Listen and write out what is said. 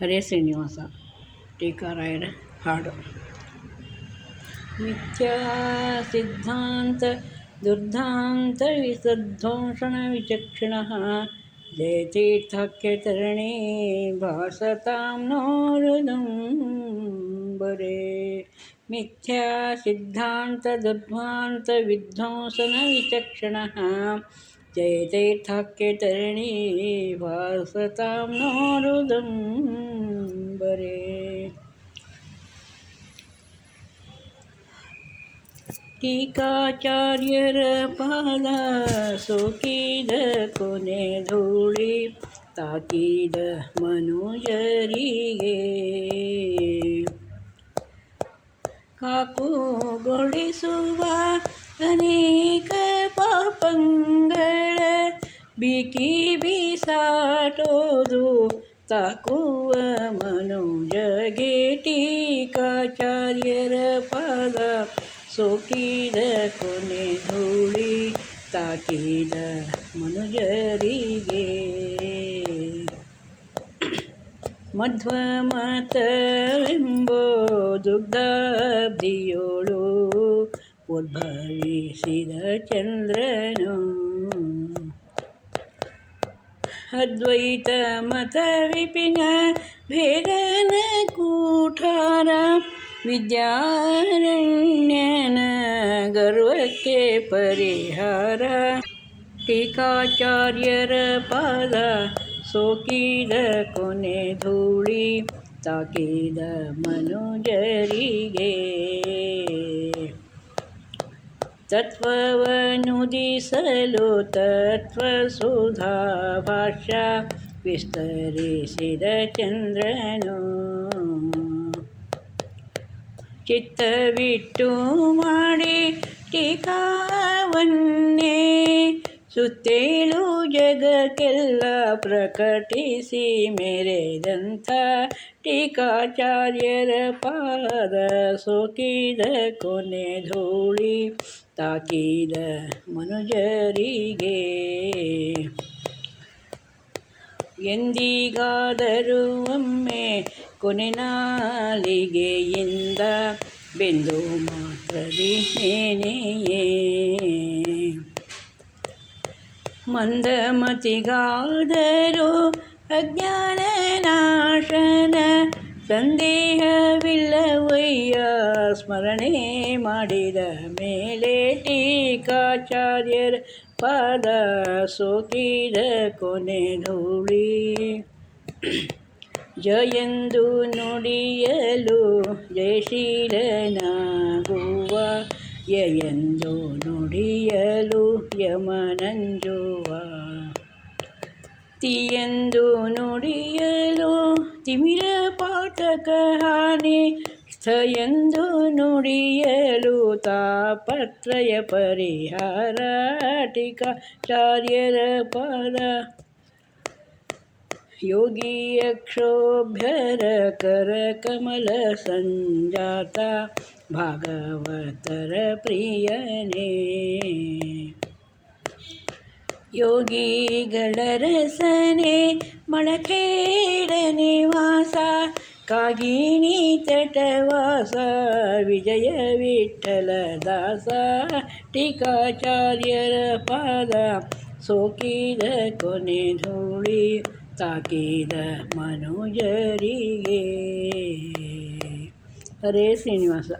ಹರೇ ಶ್ರೀನಿವಾಸ ಟೀಕಾರಾಯರ ಹಾಡು ಮಿಥ್ಯಾ ಸಿದ್ಧಾಂತ ದುರ್ಧಾಂತ ವಿಸಧ್ವಂಸಣ ವಿಚಕ್ಷಣ ಜಯತೀರ್ಥಾಖ್ಯತರಣಿ ಭಾಸತಾಂ ನೋರುದಂಬರೆ ಮಿಥ್ಯಾ ಸಿದ್ಧಾಂತ ದುರ್ಧಾಂತ ವಿಧ್ವಂಸನ ವಿಚಕ್ಷಣ ಜಯತೀರ್ಥಾಖ್ಯತರಣಿ ಭಾಸತಾಂ ನೋರುದಂಬರೆ ಟೀಕಾಚಾರ್ಯರ ಪಾದ ಸೋಕಿದ ಕೊನೆ ಧೂಳಿ ತಾಕಿದ ಮನುಜರಿಗೆ ಕಾಕುಗೊಳಿಸುವ ಅನೇಕ ಪಾಪಂಗಳ ಬಿಕಿ ಬೀಸಾಟೋದು, ತಾಕುವ ಮನುಜಗೆ ಟೀಕಾಚಾರ್ಯರ ಪದ ಸೋಕಿದ ಕೊನೆ ಧೂಳಿ ತಾಕಿದ ಮನುಜರಿಗೆ. ಮಧ್ವ ಮಧ್ವಮತವೆಂಬೋ ದುಗ್ಧಾಬ್ದಿಯೋಳು ಉದ್ಭವಿಸಿದ ಚಂದ್ರನು. ಅದ್ವೈತ ಮತ ವಿಪಿನ ಭೇದನ ಕೂಠಾರ ವಿದ್ಯಾರಣ್ಯನ ಗರ್ವಕ್ಕೆ ಪರಿಹಾರ ಟೀಕಾಚಾರ್ಯರ ಪಾದ ಸೋಕಿದ ಕೊನೆ ಧೂಳಿ ತಾಕಿದ ಮನುಜರಿಗೆ ತತ್ವವನುದಿಸಲು ತತ್ವಸುಧಾ ಭಾಷ್ಯ ವಿಸ್ತರಿಸಿದ ಚಂದ್ರನು ಚಿತ್ತವಿಟ್ಟು ಮಾಡಿ ಟೀಕಾವನ್ನೇ ಸುತ್ತೇಳು ಜಗಕ್ಕೆಲ್ಲ ಪ್ರಕಟಿಸಿ ಮೆರೆದಂಥ ಟೀಕಾಚಾರ್ಯರ ಪಾದ ಸೋಕಿದ ಕೊನೆ ಧೂಳಿ ತಾಕಿದ ಮನುಜರಿಗೆ. ಎಂದಿಗಾದರೂ ಒಮ್ಮೆ ಕೊನೆ ನಾಲಿಗೆಯಿಂದ ಬೆಂದು ಮಾತ್ರದಿ ನೇನೆಯೇ ಮಂದಮತಿಗಾದರೂ ಅಜ್ಞಾನ ನಾಶನ ಸಂದೇಹವಿಲ್ಲವಯ್ಯ ಸ್ಮರಣೆ ಮಾಡಿದ ಮೇಲೆ ಟೀಕಾಚಾರ್ಯರ ಪಾದ ಸೋಕಿದ ಕೊನೆ ಧೂಳಿ ಜಯಂದು ನುಡಿಯಲು ಜಯಶೀಲನಾಗುವ ಯಯಂದು ನುಡಿಯಲು ಯಮನಂಜುವ. ತಿಯೆಂದು ನುಡಿಯಲು ತಿಮಿರ ಪಾಠಕ ಹಾನಿ ಸ್ಥಯಂದು ನುಡಿಯಲು ತಾಪತ್ರಯ ಪರಿಹಾರ ಟೀಕಾಚಾರ್ಯರ ಪದ योगी अक्षोभ्यर करमल संजाता भागवतर प्रिय योगीयक्षोभ्यरकरकमलसञ्जाता भागवतरप्रियने। मणखेड़ निवास कागिनी तटवास विजयविठ्ठलदास टीकाचार्यर पाद सोकी कोने ತಟವಾಸ ವಿಜಯ ವಿಠಲ ದಾಸ ಟೀಕಾಚಾರ್ಯರ ಪಾದ ಸೋಕಿದ ಕೊನೆ ಧೂಳಿ ತಾಕಿದ ಮನುಜರಿಗೆ ಹರೇ ಶ್ರೀನಿವಾಸ